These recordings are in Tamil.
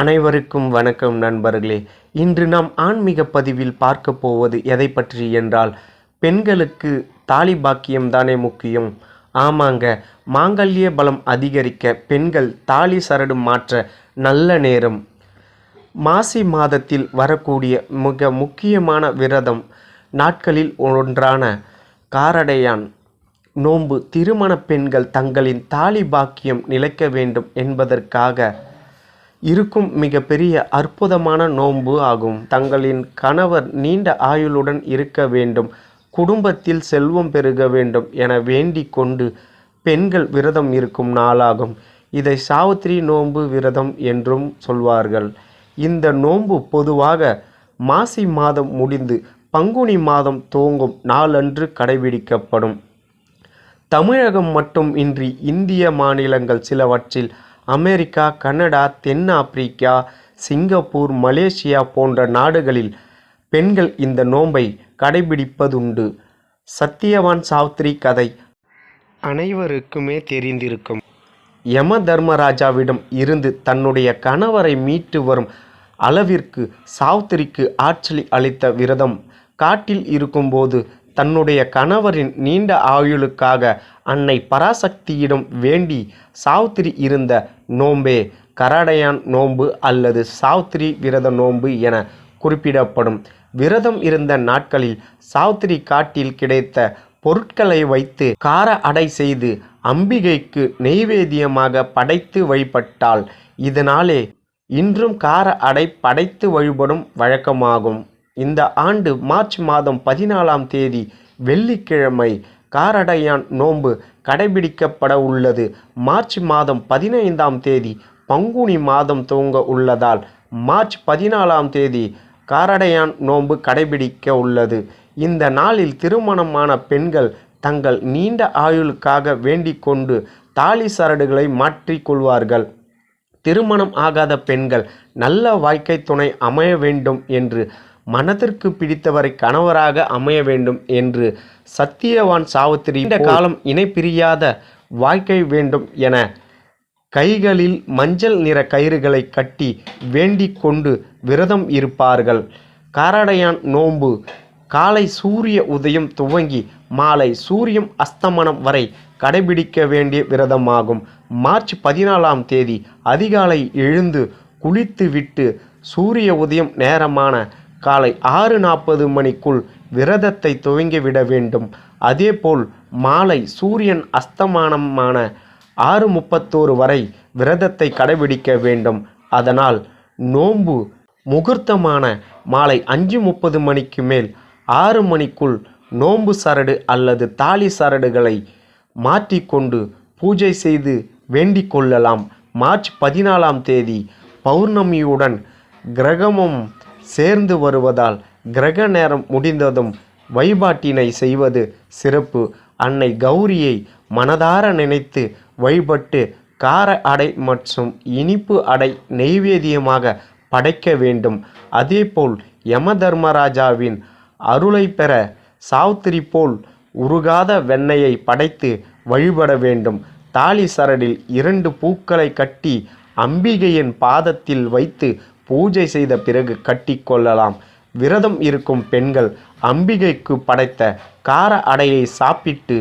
அனைவருக்கும் வணக்கம் நண்பர்களே. இன்று நாம் ஆன்மீக பதிவில் பார்க்க போவது எதை பற்றி என்றால் பெண்களுக்கு தாலி பாக்கியம் தானே முக்கியம். ஆமாங்க மாங்கல்ய பலம் அதிகரிக்க பெண்கள் தாலி சரடு மாற்ற நல்ல நேரம். மாசி மாதத்தில் வரக்கூடிய மிக முக்கியமான விரதம் நாட்களில் ஒன்றான காரடையான். நோன்பு திருமண பெண்கள் தங்களின் தாலி பாக்கியம் நிலைக்க வேண்டும் என்பதற்காக இருக்கும் மிகப்பெரிய அற்புதமான நோன்பு ஆகும். தங்களின் கணவர் நீண்ட ஆயுளுடன் இருக்க வேண்டும். குடும்பத்தில் செல்வம் பெருக வேண்டும் என வேண்டிக் கொண்டு பெண்கள் விரதம் இருக்கும் நாளாகும். இதை சாவித்திரி நோன்பு விரதம் என்றும் சொல்வார்கள். இந்த நோன்பு பொதுவாக மாசி மாதம் முடிந்து பங்குனி மாதம் துவங்கும் நாளன்று கடைபிடிக்கப்படும். தமிழகம் மட்டும் இன்றி இந்திய மாநிலங்கள் சிலவற்றில் அமெரிக்கா கனடா தென்னாப்பிரிக்கா சிங்கப்பூர் மலேசியா போன்ற நாடுகளில் பெண்கள் இந்த நோன்பை கடைபிடிப்பதுண்டு. சத்தியவான் சாவித்திரி கதை. அனைவருக்குமே தெரிந்திருக்கும். யம தர்மராஜாவிடம் இருந்து தன்னுடைய கணவரை மீட்டு வரும் அளவிற்கு சாவித்திரிக்கு ஆற்றலி அளித்த விரதம். காட்டில் இருக்கும்போது தன்னுடைய கணவரின் நீண்ட ஆயுளுக்காக அன்னை பராசக்தியிடம் வேண்டி சாவித்திரி இருந்த நோம்பே கராடையான் நோன்பு அல்லது சாவித்திரி விரத நோன்பு என குறிப்பிடப்படும். விரதம் இருந்த நாட்களில் சாவித்திரி காட்டில் கிடைத்த பொருட்களை வைத்து கார அடை செய்து அம்பிகைக்கு நெய்வேதியமாக படைத்து வழிபட்டாள். இதனாலே இன்றும் கார அடை படைத்து வழிபடும் வழக்கமாகும். இந்த ஆண்டு மார்ச் மாதம் பதினாலாம் தேதி வெள்ளிக்கிழமை காரடையான் நோன்பு கடைபிடிக்கப்பட உள்ளது. மார்ச் மாதம் பதினைந்தாம் தேதி பங்குனி மாதம் துவங்க உள்ளதால் மார்ச் பதினாலாம் தேதி காரடையான் நோன்பு கடைபிடிக்க உள்ளது. இந்த நாளில் திருமணமான பெண்கள் தங்கள் நீண்ட ஆயுளுக்காக வேண்டிக் கொண்டு தாலி சரடுகளை மாற்றிக்கொள்வார்கள் திருமணம் ஆகாத பெண்கள் நல்ல வாழ்க்கை துணை அமைய வேண்டும் என்று மனதிற்கு பிடித்தவரை கணவராக அமைய வேண்டும் என்று சத்தியவான் சாவித்திரி இந்த காலம் இணைப்பிரியாத வாழ்க்கை வேண்டும் என கைகளில் மஞ்சள் நிற கயிறுகளை கட்டி வேண்டிக் கொண்டு விரதம் இருப்பார்கள். காரடையான் நோன்பு காலை சூரிய உதயம் துவங்கி மாலை சூரியம் அஸ்தமனம் வரை கடைபிடிக்க வேண்டிய விரதமாகும். மார்ச் பதினாலாம் தேதி அதிகாலை எழுந்து குளித்துவிட்டு சூரிய உதயம் நேரமான காலை ஆறு நாற்பது மணிக்குள் விரதத்தை துவங்கிவிட வேண்டும். அதேபோல் மாலை சூரியன் அஸ்தமானமான ஆறு முப்பத்தோரு வரை விரதத்தை கடைபிடிக்க வேண்டும். அதனால் நோன்பு முகூர்த்தமான மாலை அஞ்சு முப்பது மணிக்கு மேல் ஆறு மணிக்குள் நோன்பு சரடு அல்லது தாலி சரடுகளை மாற்றிக்கொண்டு பூஜை செய்து வேண்டிக் கொள்ளலாம். மார்ச் பதினாலாம் தேதி பௌர்ணமியுடன் கிரகமும் சேர்ந்து வருவதால் கிரக நேரம் முடிந்ததும் வழிபாட்டினை செய்வது சிறப்பு. அன்னை கௌரியை மனதார நினைத்து வழிபட்டு கார அடை மற்றும் இனிப்பு அடை நெய்வேதியமாக படைக்க வேண்டும். அதேபோல் யம தர்மராஜாவின் அருளை பெற சாவுத்திரி போல் உருகாத வெண்ணையை படைத்து வழிபட வேண்டும். தாலி சரடில் இரண்டு பூக்களை கட்டி அம்பிகையின் பாதத்தில் வைத்து பூஜை செய்த பிறகு கட்டிக்கொள்ளலாம் விரதம் இருக்கும் பெண்கள் அம்பிகைக்கு படைத்த கார அடையை சாப்பிட்டு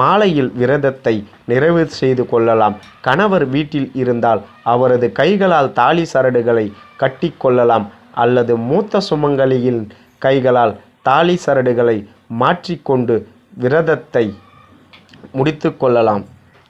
மாலையில் விரதத்தை நிறைவு செய்து கொள்ளலாம். கணவர் வீட்டில் இருந்தால் அவரது கைகளால் தாலி சரடுகளை கட்டிக்கொள்ளலாம் அல்லது மூத்த சுமங்கலியின் கைகளால் தாலி சரடுகளை மாற்றிக்கொண்டு விரதத்தை முடித்து கொள்ளலாம்.